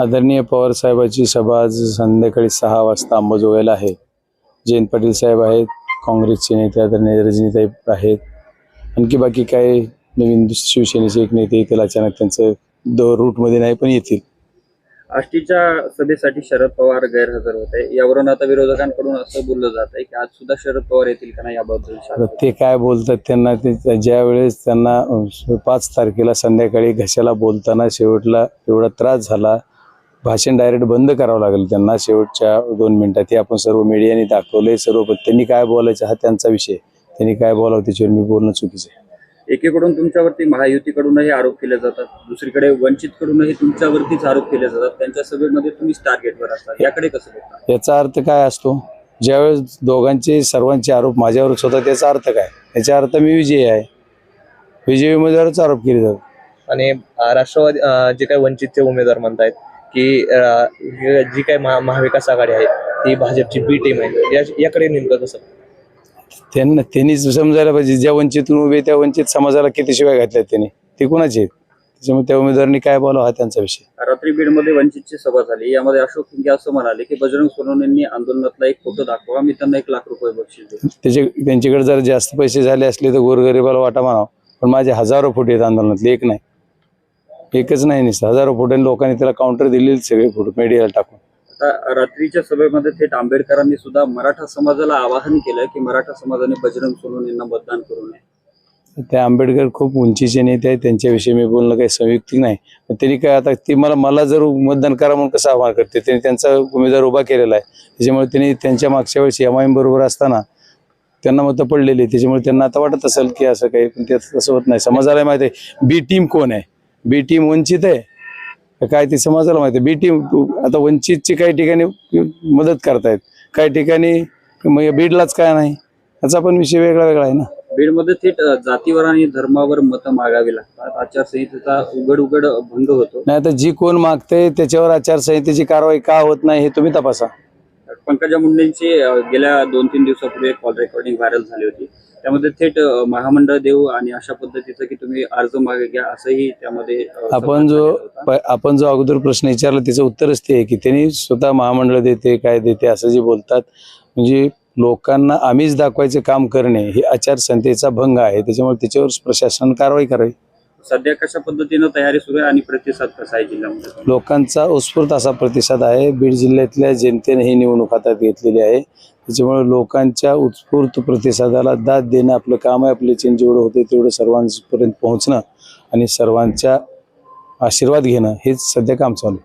आदरणीय पवार साहेबाची सभा आज संध्याकाळी सहा वाजता अंबाजोगाईला आहे. जयंत पाटील साहेब आहेत काँग्रेसचे नेते आदरणीय रजनीताई आहेत. आणखी बाकी काय नवीन शिवसेनेचे एक नेते येतील अचानक त्यांचं दो रूटमध्ये नाही पण येतील. आष्टीच्या सभेसाठी शरद पवार गैरहजर होते यावरून आता विरोधकांकडून असं बोललं जात आहे की आज सुद्धा शरद पवार येतील का नाही याबद्दल ते काय बोलतात त्यांना ते ज्या वेळेस त्यांना पाच तारखेला संध्याकाळी घशाला बोलताना शेवटला एवढा त्रास झाला भाषण डायरेक्ट बंद करावं लागेल त्यांना. शेवटच्या दोन मिनिटात हे आपण सर्व मीडियाने दाखवलंय सर्व त्यांनी काय बोलायचं हा त्यांचा विषय त्यांनी काय बोलावं त्याच्यावर मी बोलणं चुकीचं आहे. एकीकडून तुमच्यावरती महायुतीकडूनही आरोप केले जातात दुसरीकडे वंचितकडूनही तुमच्यावरतीच आरोप केले जातात. त्यांच्या सभेमध्ये तुम्ही टार्गेटवर असतात याकडे कसं बघता? याचा अर्थ काय असतो? ज्यावेळेस दोघांचे सर्वांचे आरोप माझ्यावरच होता त्याचा अर्थ काय? याचा अर्थ मी विजयी आहे. विजयी उमेदवारच आरोप केले जातात. आणि राष्ट्रवादी जे काही वंचितचे उमेदवार म्हणतायत की जी काही महा महाविकास आघाडी आहे ती भाजपची बी टीम आहे. या याकडे नेमकं कसं? त्यांना त्यांनीच समजायला पाहिजे. ज्या वंचितून उभे त्या वंचित समाजाला किती शिवाय घातल्यात त्यांनी? ते कोणाचे आहेत? त्याच्यामुळे त्या उमेदवारांनी काय बोलावं हा त्यांचा विषय. रात्री बीडमध्ये वंचितची सभा झाली. यामध्ये अशोक हिंगे असं म्हणाले की बजरंग सोनवणेंनी आंदोलनातला एक फोटो दाखवा. मी त्यांना एक लाख रुपये बक्षीस त्याचे त्यांच्याकडे जर जास्त पैसे झाले असले तर गोरगरिबाला वाटा म्हणावं पण माझे हजारो फोटो आहेत आंदोलनातले. एक नाही. एकच नाही निसतं हजारो फोटो लोकांनी त्याला काउंटर दिलेले सगळे फोटो मीडियाला टाकून. आता रात्रीच्या सभेमध्ये थेट आंबेडकरांनी सुद्धा मराठा समाजाला आवाहन केलं की मराठा समाजाने बजरंग सोनवणेंना मतदान करू नये. ते आंबेडकर खूप उंचीचे नेते आहेत त्यांच्याविषयी मी बोलणं काही संयुक्तिक नाही. त्यांनी काय आता ती मला मला जर मतदान करा म्हणून कसं आव्हान करते? त्यांनी त्यांचा उमेदवार उभा केलेला आहे. त्याच्यामुळे त्यांनी त्यांच्या मागच्या वेळेस एम आय एम बरोबर असताना त्यांना मतं पडलेली आहे. त्याच्यामुळे त्यांना आता वाटत असेल की असं काही पण ते तसं होत नाही. समाजाला माहिती आहे बी टीम कोण आहे? बी टीम वंचित आहे. काय ते समाजाला माहिती बी टीम आता वंचितची काही ठिकाणी मदत करतायत. काही ठिकाणी मग बीडलाच काय नाही? याचा पण विषय वेगळा वेगळा आहे ना. बीडमध्ये थेट जातीवर आणि धर्मावर मतं मागावी लागतात. आचारसंहितेचा उघड उघड भंग होतो. नाही आता जी कोण मागते त्याच्यावर आचारसंहितेची कारवाई का होत नाही हे तुम्ही तपासा. पंकजा मुंडेंची गेल्या दोन तीन दिवसापूर्वी एक कॉल रेकॉर्डिंग व्हायरल झाली होती. त्यामध्ये थेट महामंडळ देऊ आणि अशा पद्धतीचं की तुम्ही अर्ज मागे घ्या असंही त्यामध्ये आपण जो आपण जो अगोदर प्रश्न विचारला त्याचं उत्तरच ते की त्यांनी स्वतः महामंडळ देते काय देते असं जे बोलतात. म्हणजे लोकांना आम्हीच दाखवायचं काम करणे हे आचारसंहितेचा भंग आहे त्याच्यामुळे त्याच्यावर प्रशासन कारवाई करावी. सध्या कशा पद्धतीनं तयारी सुरू आहे आणि प्रतिसाद कसा आहे जिल्ह्यामध्ये? लोकांचा उत्स्फूर्त असा प्रतिसाद आहे. बीड जिल्ह्यातल्या जनतेने ही निवडणूक हातात घेतलेली आहे. त्याच्यामुळे लोकांच्या उत्स्फूर्त प्रतिसादाला दाद देणं आपलं काम आहे आपले चेंज जेवढं होते तेवढं सर्वांपर्यंत पोहोचणं आणि सर्वांच्या आशीर्वाद घेणं हेच सध्या काम चालू आहे.